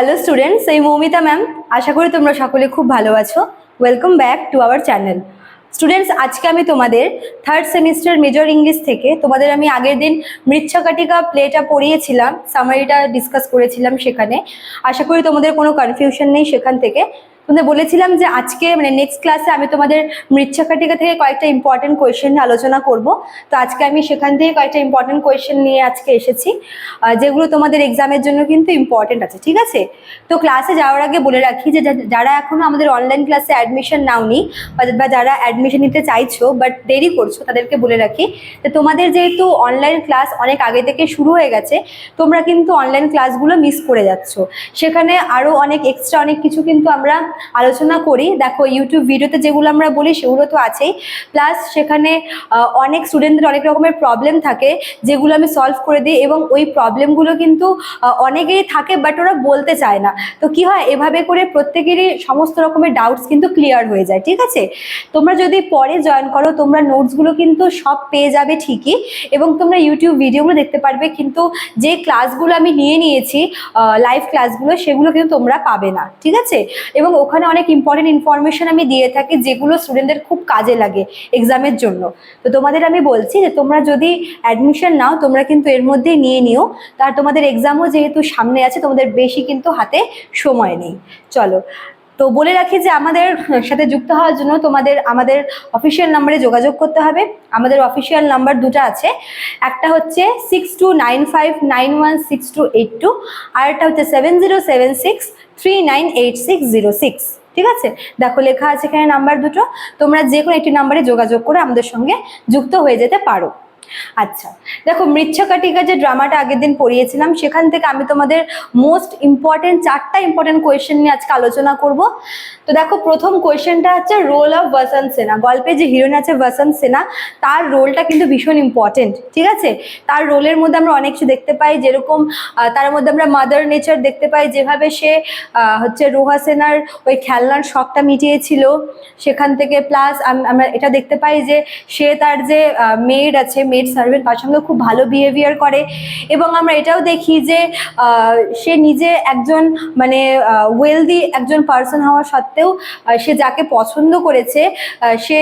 Hello students এই Moumita ma'am আশা করি তোমরা সকলে খুব ভালো আছো। Welcome back to our channel students আজকে আমি তোমাদের থার্ড সেমিস্টার মেজর ইংলিশ থেকে তোমাদের আমি আগের দিন মৃচ্ছকাটিকা প্লেটা পড়িয়েছিলাম সামারিটা ডিসকাস করেছিলাম সেখানে। আশা করি তোমাদের কোনো কনফিউশন নেই সেখান থেকে। তোমাদের বলেছিলাম যে আজকে মানে নেক্সট ক্লাসে আমি তোমাদের মৃচ্ছকাটিকা থেকে কয়েকটা ইম্পর্টেন্ট কোয়েশ্চেন আলোচনা করব। তো আজকে আমি সেখান থেকে কয়েকটা ইম্পর্টেন্ট কোয়েশ্চেন নিয়ে আজকে এসেছি যেগুলো তোমাদের এক্সামের জন্য কিন্তু ইম্পর্টেন্ট আছে, ঠিক আছে? তো ক্লাসে যাওয়ার আগে বলে রাখি যে যারা এখনও আমাদের অনলাইন ক্লাসে অ্যাডমিশন নাওনি বা যারা অ্যাডমিশন নিতে চাইছো বাট দেরি করছ তাদেরকে বলে রাখি যে তোমাদের যেহেতু অনলাইন ক্লাস অনেক আগে থেকে শুরু হয়ে গেছে, তোমরা কিন্তু অনলাইন ক্লাসগুলো মিস করে যাচ্ছ। সেখানে আরও অনেক এক্সট্রা অনেক কিছু কিন্তু আমরা আলোচনা করি। দেখো ইউটিউব ভিডিওতে যেগুলো আমরা বলি সেগুলো তো আছেই। প্লাস সেখানে অনেক স্টুডেন্টদের অনেক রকমের প্রবলেম থাকে, যেগুলো আমি সলভ করে দিই এবং ওই প্রবলেমগুলো কিন্তু অনেকেরই থাকে বাট ওরা বলতে চায় না। তো কি হয়? এভাবে করে প্রত্যেকেরই সমস্ত রকমের ডাউটস কিন্তু ক্লিয়ার হয়ে যায়, ঠিক আছে? তোমরা যদি পরে জয়েন করো, তোমরা নোটসগুলো কিন্তু সব পেয়ে যাবে ঠিকই এবং তোমরা ইউটিউব ভিডিওগুলো দেখতে পারবে। কিন্তু যে ক্লাসগুলো আমি নিয়ে নিয়েছি লাইভ ক্লাসগুলো সেগুলো কিন্তু তোমরা পাবে না, ঠিক আছে? এবং ওখানে অনেক ইম্পর্টেন্ট ইনফরমেশন আমি দিয়ে থাকি যেগুলো স্টুডেন্টদের খুব কাজে লাগে এক্সামের জন্য। তো তোমাদের আমি বলছি যে তোমরা যদি অ্যাডমিশন নাও, তোমরা কিন্তু এর মধ্যে নিয়ে নিও। তার তোমাদের এক্সামও যেহেতু সামনে আছে, তোমাদের বেশি কিন্তু হাতে সময় নেই। চলো তো বলে রাখি যে আমাদের সাথে যুক্ত হওয়ার জন্য তোমাদের, আমাদের অফিসিয়াল নাম্বারে যোগাযোগ করতে হবে। আমাদের অফিসিয়াল নাম্বার দুটো আছে। একটা হচ্ছে six two nine five nine one six two eight two আর একটা হচ্ছে seven zero seven six three nine eight six zero six ঠিক আছে? দেখো, লেখা আছে এখানে নাম্বার দুটো। তোমরা যে কোনো একটি নাম্বারে যোগাযোগ করে আমাদের সঙ্গে যুক্ত হয়ে যেতে পারো। আচ্ছা দেখো মৃচ্ছকাটিকা যে ড্রামাটা আগের দিন পড়িয়েছিলাম, সেখান থেকে আমি তোমাদের মোস্ট ইম্পর্টেন্ট চারটা ইম্পর্টেন্ট কোয়েশ্চেন নিয়ে আজকে আলোচনা করব। তো দেখো, প্রথম কোয়েশ্চেনটা হচ্ছে রোল অফ বসন্ত সেনা গল্পে যে হিরোইন আছে বসন্ত সেনা তার রোলটা কিন্তু ভীষণ ইম্পর্টেন্ট ঠিক আছে? তার রোলের মধ্যে আমরা অনেক কিছু দেখতে পাই, যেরকম তার মধ্যে আমরা মাদার নেচার দেখতে পাই, যেভাবে সে হচ্ছে রোহা সেনার ওই খেলনার শখটা মিটিয়েছিল। সেখান থেকে প্লাস আমরা এটা দেখতে পাই যে সে তার যে মেড আছে মেড সার্ভেন্ট তার সঙ্গে খুব ভালো বিহেভিয়ার করে এবং আমরা এটাও দেখি যে সে নিজে একজন মানে ওয়েলদি একজন পার্সন হওয়া সত্ত্বেও সে যাকে পছন্দ করেছে সে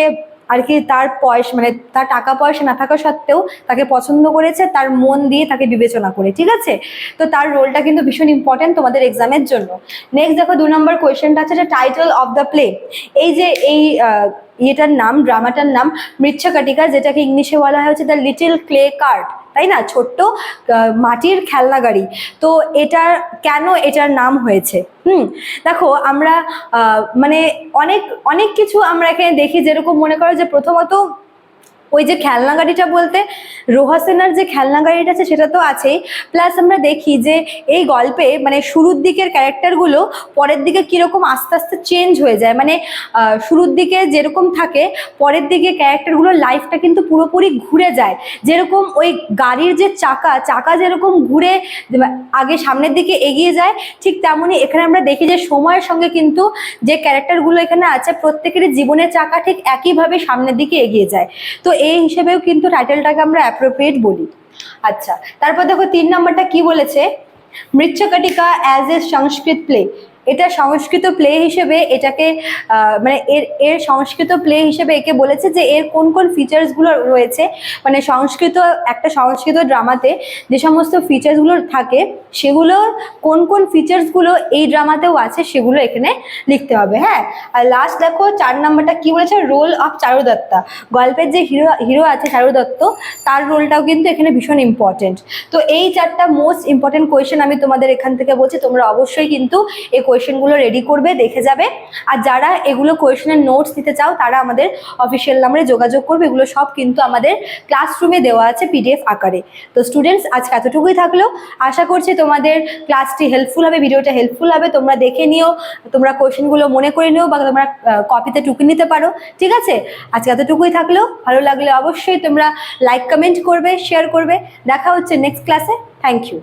আর কি তার পয়সা মানে তার টাকা পয়সা না থাকা সত্ত্বেও তাকে পছন্দ করেছে, তার মন দিয়ে তাকে বিবেচনা করে, ঠিক আছে? তো তার রোলটা কিন্তু ভীষণ ইম্পর্টেন্ট তোমাদের এক্সামের জন্য। নেক্সট দেখো দু নম্বর কোয়েশ্চেনটা আছে যে টাইটেল অফ দ্য প্লে এই যে এই ইয়েটার নাম, ড্রামাটার নাম মৃচ্ছাকাটিকা যেটাকে ইংলিশে বলা হয় হচ্ছে দ্য লিটিল ক্লে কার্ট তাই না? ছোট্ট মাটির খেলনা গাড়ি। তো এটার কেন এটার নাম হয়েছে? হুম, দেখো আমরা মানে অনেক অনেক কিছু আমরা এখানে দেখি যেরকম মনে করো যে প্রথমত ওই যে খেলনা গাড়িটা বলতে রোহা সেনার যে খেলনা গাড়িটা আছে সেটা তো আছেই। প্লাস আমরা দেখি যে এই গল্পে মানে শুরুর দিকের ক্যারেক্টারগুলো পরের দিকে কীরকম আস্তে আস্তে চেঞ্জ হয়ে যায়। মানে শুরুর দিকে যেরকম থাকে, পরের দিকে ক্যারেক্টারগুলোর লাইফটা কিন্তু পুরোপুরি ঘুরে যায়। যেরকম ওই গাড়ির যে চাকা চাকা যেরকম ঘুরে আগে সামনের দিকে এগিয়ে যায়, ঠিক তেমনই এখানে আমরা দেখি যে সময়ের সঙ্গে কিন্তু যে ক্যারেক্টারগুলো এখানে আছে, প্রত্যেকেরই জীবনের চাকা ঠিক একইভাবে সামনের দিকে এগিয়ে যায়। তো এই হিসেবেও কিন্তু টাইটেলটাকে আমরা অ্যাপ্রোপ্রিয়েট বলি। আচ্ছা তারপর দেখো তিন নম্বরটা কি বলেছে? Mrichchhakatika as a Sanskrit play এটা সংস্কৃত প্লে হিসেবে এটাকে মানে এর এর সংস্কৃত প্লে হিসেবে একে বলেছে যে এর কোন কোন ফিচার্সগুলো রয়েছে। মানে সংস্কৃত, একটা সংস্কৃত ড্রামাতে যে সমস্ত ফিচার্সগুলো থাকে, সেগুলো, কোন কোন ফিচার্সগুলো এই ড্রামাতেও আছে সেগুলো এখানে লিখতে হবে হ্যাঁ? আর লাস্ট দেখো, চার নাম্বারটা কি বলেছে? রোল অফ চারু দত্তা গল্পের যে হিরো হিরো আছে চারু দত্ত তার রোলটাও কিন্তু এখানে ভীষণ ইম্পর্টেন্ট তো এই চারটা মোস্ট ইম্পর্টেন্ট কোয়েশ্চেন আমি তোমাদের এখান থেকে বলছি, তোমরা অবশ্যই কিন্তু এই কোয়েশ্চেনগুলো রেডি করবে, দেখে যাবে। আর যারা এগুলো কোয়েশ্চেনের নোটস দিতে চাও, তারা আমাদের অফিসিয়াল নাম্বারে যোগাযোগ করবে। এগুলো সব কিন্তু আমাদের ক্লাসরুমে দেওয়া আছে পিডিএফ আকারে। তো স্টুডেন্টস আজকে এতটুকুই থাকল। আশা করছি তোমাদের ক্লাসটি হেল্পফুল হবে ভিডিওটা হেল্পফুল হবে। তোমরা দেখে নিও, তোমরা কোয়েশ্চেনগুলো মনে করে নিও বা তোমরা কপিতে টুকে নিতে পারো। ঠিক আছে? আজকে এতটুকুই থাকল। ভালো লাগলে অবশ্যই তোমরা লাইক কমেন্ট করবে শেয়ার করবে। দেখা হচ্ছে নেক্সট ক্লাসে থ্যাংক ইউ